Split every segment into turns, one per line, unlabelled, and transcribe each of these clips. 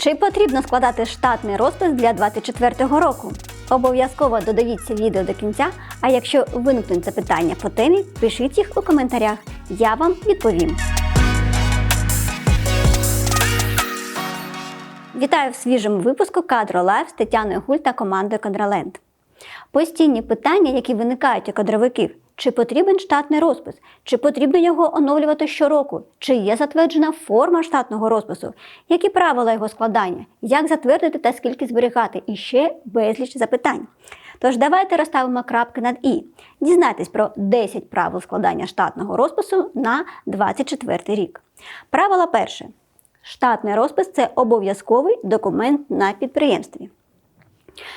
Чи потрібно складати штатний розпис для 2024 року? Обов'язково додивіться відео до кінця, а якщо виникнуть запитання по темі, пишіть їх у коментарях. Я вам відповім. Вітаю в свіжому випуску Кадро Лайф з Тетяною Гуль та командою Кадроленд. Постійні питання, які виникають у кадровиків. Чи потрібен штатний розпис? Чи потрібно його оновлювати щороку? Чи є затверджена форма штатного розпису? Які правила його складання? Як затвердити та скільки зберігати? І ще безліч запитань. Тож давайте розставимо крапки над і. Дізнайтесь про 10 правил складання штатного розпису на 24 рік. Правило перше. Штатний розпис це обов'язковий документ на підприємстві.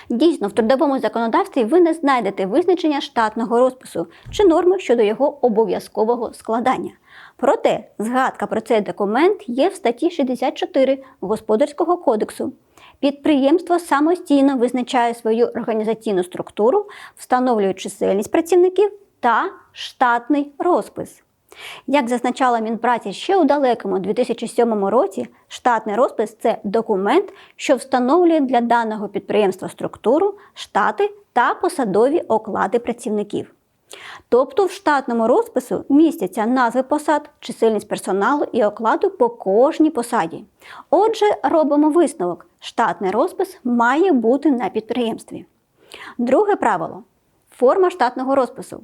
Дійсно, в трудовому законодавстві ви не знайдете визначення штатного розпису чи норми щодо його обов'язкового складання. Проте згадка про цей документ є в статті 64 Господарського кодексу. Підприємство самостійно визначає свою організаційну структуру, встановлює чисельність працівників та штатний розпис. Як зазначала Мінпраці ще у далекому 2007 році, штатний розпис це документ, що встановлює для даного підприємства структуру, штати та посадові оклади працівників. Тобто в штатному розпису містяться назви посад, чисельність персоналу і окладу по кожній посаді. Отже, робимо висновок: штатний розпис має бути на підприємстві. Друге правило форма штатного розпису.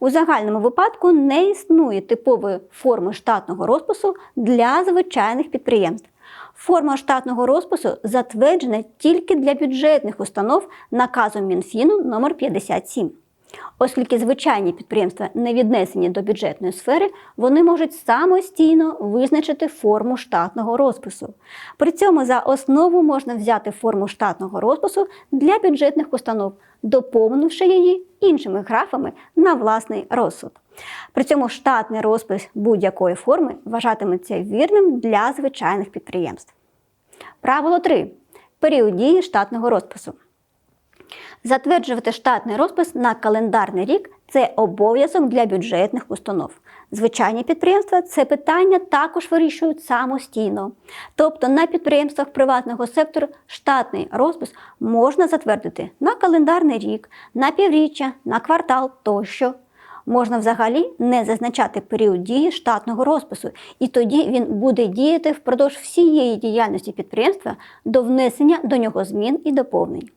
У загальному випадку не існує типової форми штатного розпису для звичайних підприємств. Форма штатного розпису затверджена тільки для бюджетних установ наказом Мінфіну номер 57 Оскільки звичайні підприємства не віднесені до бюджетної сфери, вони можуть самостійно визначити форму штатного розпису. При цьому за основу можна взяти форму штатного розпису для бюджетних установ, доповнивши її іншими графами на власний розсуд. При цьому штатний розпис будь-якої форми вважатиметься вірним для звичайних підприємств. Правило 3. Період дії штатного розпису. Затверджувати штатний розпис на календарний рік це обов'язок для бюджетних установ. Звичайні підприємства це питання також вирішують самостійно. Тобто на підприємствах приватного сектору штатний розпис можна затвердити на календарний рік, на півріччя, на квартал тощо. Можна взагалі не зазначати період дії штатного розпису, і тоді він буде діяти впродовж всієї діяльності підприємства до внесення до нього змін і доповнень.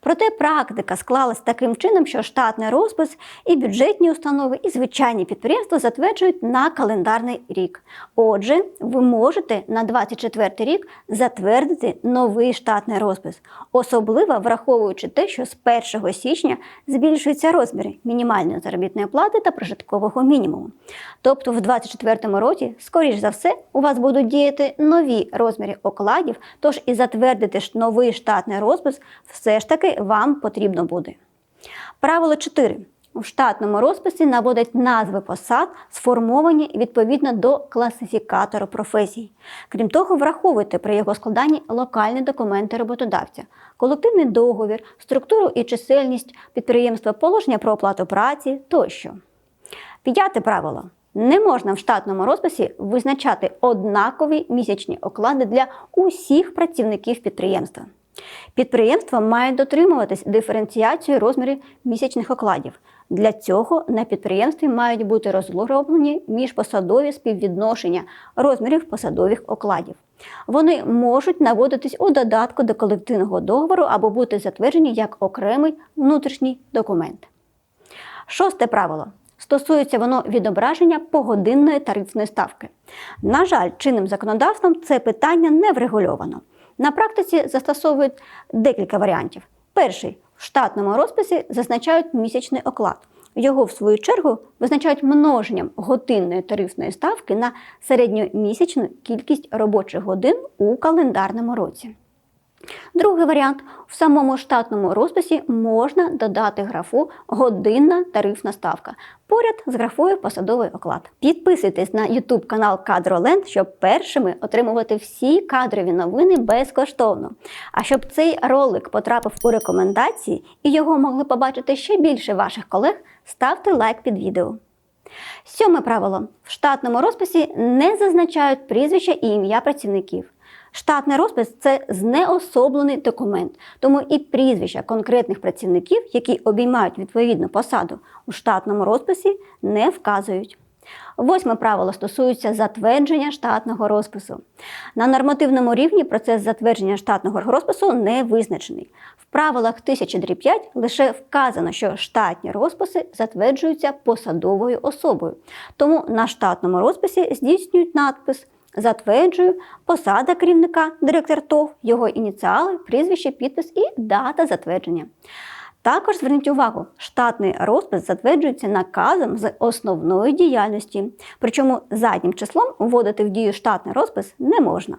Проте практика склалась таким чином, що штатний розпис і бюджетні установи, і звичайні підприємства затверджують на календарний рік. Отже, ви можете на 24 рік затвердити новий штатний розпис, особливо враховуючи те, що з 1 січня збільшуються розміри мінімальної заробітної плати та прожиткового мінімуму. Тобто в 2024 році, скоріш за все, у вас будуть діяти нові розміри окладів, тож і затвердити новий штатний розпис все ж таки вам потрібно буде. Правило 4. У штатному розписі наводять назви посад, сформовані відповідно до класифікатору професій. Крім того, враховуйте при його складанні локальні документи роботодавця, колективний договір, структуру і чисельність підприємства, положення про оплату праці тощо. П'яте правило. Не можна в штатному розписі визначати однакові місячні оклади для усіх працівників підприємства. Підприємства мають дотримуватись диференціації розмірів місячних окладів. Для цього на підприємстві мають бути розроблені міжпосадові співвідношення розмірів посадових окладів. Вони можуть наводитись у додатку до колективного договору або бути затверджені як окремий внутрішній документ. Шосте правило. Стосується воно відображення погодинної тарифної ставки. На жаль, чинним законодавством це питання не врегульовано. На практиці застосовують декілька варіантів. Перший в штатному розписі зазначають місячний оклад. Його, в свою чергу, визначають множенням годинної тарифної ставки на середньомісячну кількість робочих годин у календарному році. Другий варіант в самому штатному розписі можна додати графу Годинна тарифна ставка поряд з графою посадовий оклад. Підписуйтесь на YouTube канал Кадроленд, щоб першими отримувати всі кадрові новини безкоштовно. А щоб цей ролик потрапив у рекомендації і його могли побачити ще більше ваших колег, ставте лайк під відео. Сьоме правило: в штатному розписі не зазначають прізвища і ім'я працівників. Штатний розпис це знеособлений документ, тому і прізвища конкретних працівників, які обіймають відповідну посаду, у штатному розписі не вказують. Восьме правило стосується затвердження штатного розпису. На нормативному рівні процес затвердження штатного розпису не визначений. В правилах 1005 лише вказано, що штатні розписи затверджуються посадовою особою. Тому на штатному розписі здійснюють надпис Затверджую посада керівника, директор ТОВ, його ініціали, прізвище, підпис і дата затвердження. Також зверніть увагу, штатний розпис затверджується наказом з основної діяльності, причому заднім числом вводити в дію штатний розпис не можна.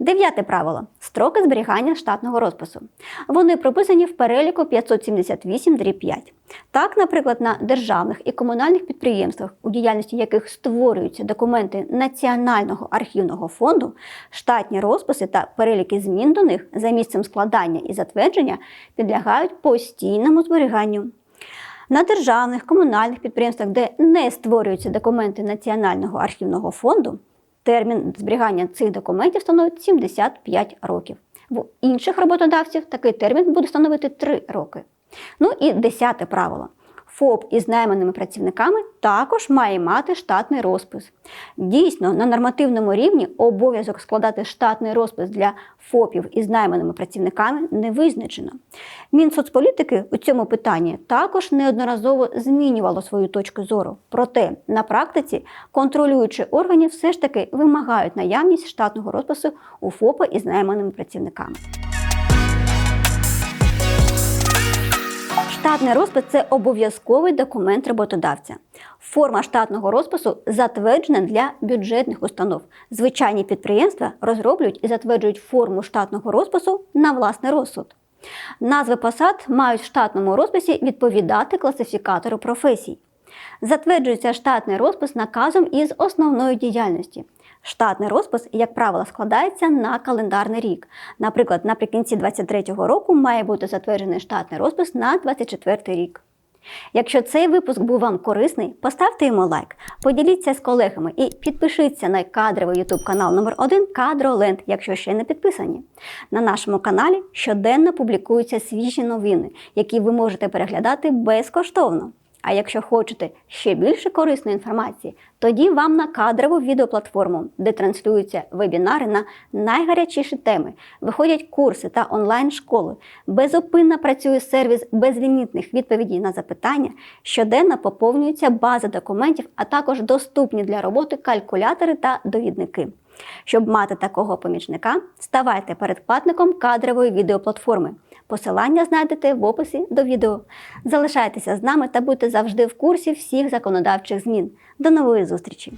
Дев'яте правило строки зберігання штатного розпису. Вони прописані в переліку 578 5. Так, наприклад, на державних і комунальних підприємствах, у діяльності яких створюються документи Національного архівного фонду, штатні розписи та переліки змін до них за місцем складання і затвердження підлягають постійному зберіганню. На державних комунальних підприємствах, де не створюються документи Національного архівного фонду, термін зберігання цих документів становить 75 років. В інших роботодавців такий термін буде становити 3 роки. Ну і десяте правило. ФОП із найманими працівниками також має мати штатний розпис. Дійсно, на нормативному рівні обов'язок складати штатний розпис для ФОПів із найманими працівниками не визначено. Мінсоцполітики у цьому питанні також неодноразово змінювало свою точку зору. Проте на практиці контролюючі органи все ж таки вимагають наявність штатного розпису у ФОПа із найманими працівниками. Штатний розпис це обов'язковий документ роботодавця. Форма штатного розпису затверджена для бюджетних установ. Звичайні підприємства розроблюють і затверджують форму штатного розпису на власний розсуд. Назви посад мають в штатному розписі відповідати класифікатору професій. Затверджується штатний розпис наказом із основної діяльності. Штатний розпис, як правило, складається на календарний рік. Наприклад, наприкінці 2023 року має бути затверджений штатний розпис на 2024 рік. Якщо цей випуск був вам корисний, поставте йому лайк, поділіться з колегами і підпишіться на кадровий YouTube канал номер 1 Кадроленд, якщо ще не підписані. На нашому каналі щоденно публікуються свіжі новини, які ви можете переглядати безкоштовно. А якщо хочете ще більше корисної інформації, тоді вам на кадрову відеоплатформу, де транслюються вебінари на найгарячіші теми, виходять курси та онлайн-школи. Безупинно працює сервіс безлімітних відповідей на запитання, щоденно поповнюється база документів, а також доступні для роботи калькулятори та довідники. Щоб мати такого помічника, ставайте передплатником кадрової відеоплатформи. Посилання знайдете в описі до відео. Залишайтеся з нами та будьте завжди в курсі всіх законодавчих змін. До нової зустрічі!